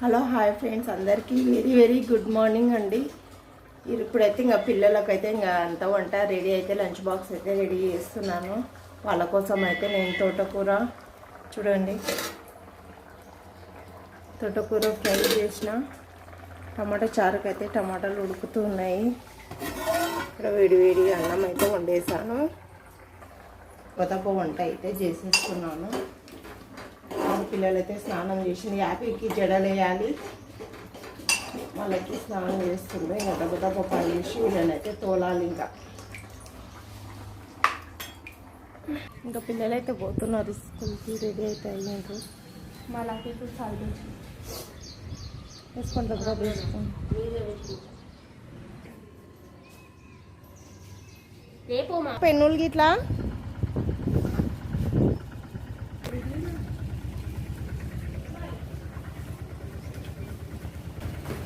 Hello hi friends. అందరికీ very very good morning అండి. ఇప్పుడైతే ఇంకా పిల్లలకైతే ఇంకా అంత వంట రెడీ అయితే లంచ్ బాక్స్ అయితే రెడీ చేస్తున్నాను. వాళ్ళ కోసం అయితే నేను తోటకూర చూడండి. తోటకూర ఫ్రై చేసిన. టమాటా చారుకైతే టమాటాలు ఉడుకుతూ ఉన్నాయి. ఇక్కడ వేడివేడి అన్నం అయితే వండేసాను. కొత్తపో వంట అయితే చేసేసుకున్నాను పిల్లలైతే స్నానం చేసింది. యాపీకి జడలేయాలి వాళ్ళకి స్నానం చేస్తుంది ఇంకా దెబ్బ దెబ్బ పని చేసి వీళ్ళనైతే తోలాలి ఇంకా. ఇంకా పిల్లలైతే పోతున్నారు. స్కూల్కి రెడీ అయితే అయ్యారు వాళ్ళకి సాగు వేసుకోండి దగ్గర వేసుకోండి పెన్నులు గిట్లా?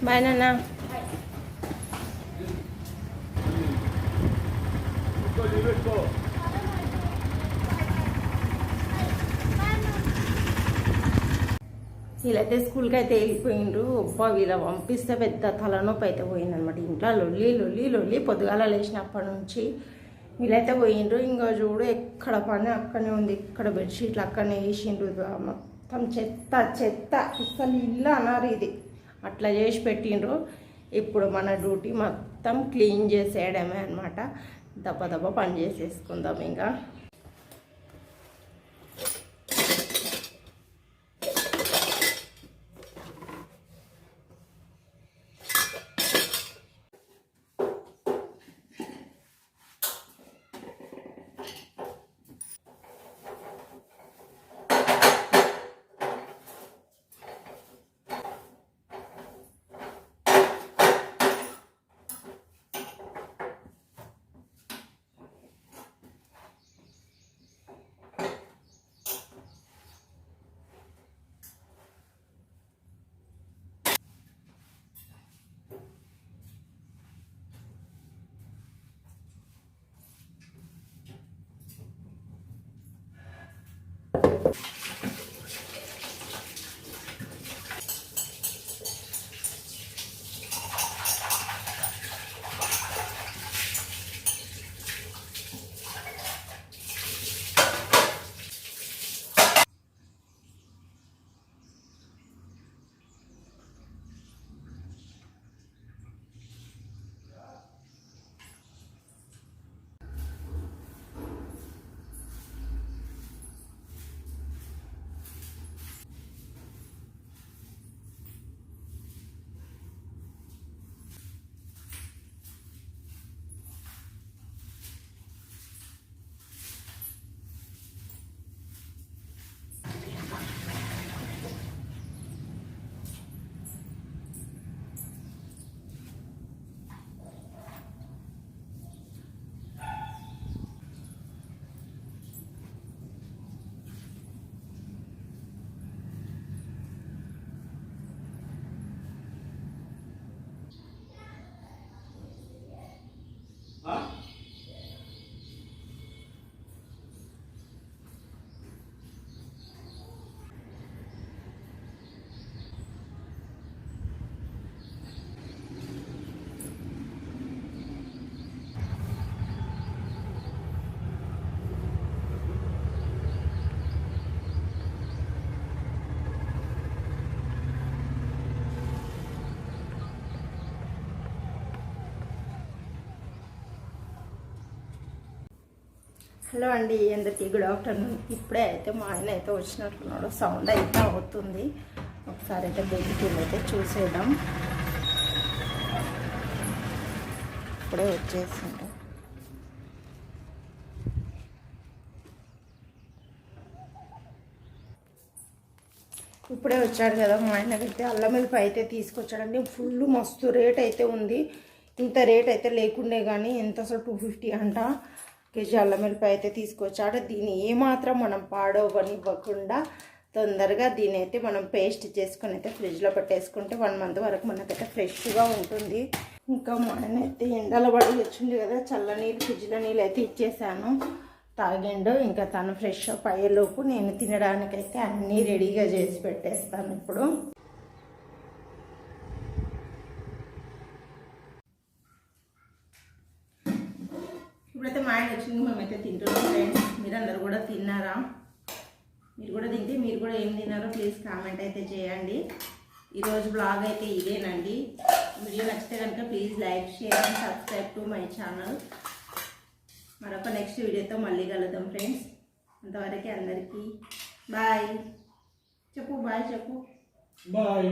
బాయ్ నాన్న వీళ్ళైతే స్కూల్కి అయితే వెళ్ళిపోయిండ్రు. అబ్బా వీళ్ళ పంపిస్తే పెద్ద తలనొప్పి అయితే పోయిందనమాట ఇంట్లో. లొల్లి లొల్లి లొల్లి పొద్దుగాల లేచినప్పటి నుంచి వీళ్ళైతే పోయిండ్రు. ఇంకా చూడు ఎక్కడ పని అక్కడనే ఉంది. ఇక్కడ బెడ్షీట్లు అక్కడనే వేసిండ్రు. మొత్తం చెత్త చెత్త. అసలు ఇల్లు అన్నారు ఇది అట్లా చేసి పెట్టిండ్రు. ఇప్పుడు మన డ్యూటీ మొత్తం క్లీన్ చేసేయడమే అనమాట దప్ప దప్ప పని చేసేసుకుందాం ఇంకా. హలో అండి అందరికీ గుడ్ ఆఫ్టర్నూన్. ఇప్పుడే అయితే మా ఆయన అయితే వచ్చినట్టున్నాడు సౌండ్ అయితే అవుతుంది. ఒకసారి అయితే బయటికి అయితే చూసేద్దాం. ఇప్పుడే వచ్చేసిండు. ఇప్పుడే వచ్చాడు కదా మా ఆయనకైతే. అల్లం వెల్లిపాయ అయితే తీసుకొచ్చాడండి. ఫుల్ మస్తు రేట్ అయితే ఉంది. ఇంత రేట్ అయితే లేకుండే కానీ ఎంత అసలు? టూ ఫిఫ్టీ అంట. కేజీ అల్లం మిరప అయితే తీసుకొచ్చాడు దీన్ని ఏమాత్రం మనం పాడవనివ్వకుండా తొందరగా దీని అయితే మనం పేస్ట్ చేసుకొని అయితే ఫ్రిడ్జ్లో పెట్టేసుకుంటే వన్ మంత్ వరకు మనకైతే ఫ్రెష్గా ఉంటుంది. ఇంకా మా అయితే ఎండల పడి వచ్చింది కదా చల్ల నీళ్ళు ఫ్రిడ్జ్లో నీళ్ళు అయితే ఇచ్చేసాను. తాగిండు ఇంకా తను ఫ్రెష్ అప్ అయ్యేలోపు నేను తినడానికైతే అన్నీ రెడీగా చేసి పెట్టేస్తాను ఇప్పుడు. ఇప్పుడైతే వచ్చింది మేమైతే తింటున్నాం ఫ్రెండ్స్ మీరందరూ కూడా తిన్నారా? మీరు కూడా తింటే మీరు కూడా ఏం తిన్నారో ప్లీజ్ కామెంట్ అయితే చేయండి. ఈరోజు బ్లాగ్ అయితే ఇదేనండి. వీడియో నచ్చితే కనుక please like share and subscribe to my channel మరొక నెక్స్ట్ వీడియోతో మళ్ళీ కలుద్దాం ఫ్రెండ్స్ అంతవరకు అందరికీ. బాయ్ చెప్పు బాయ్ చెప్పు. బాయ్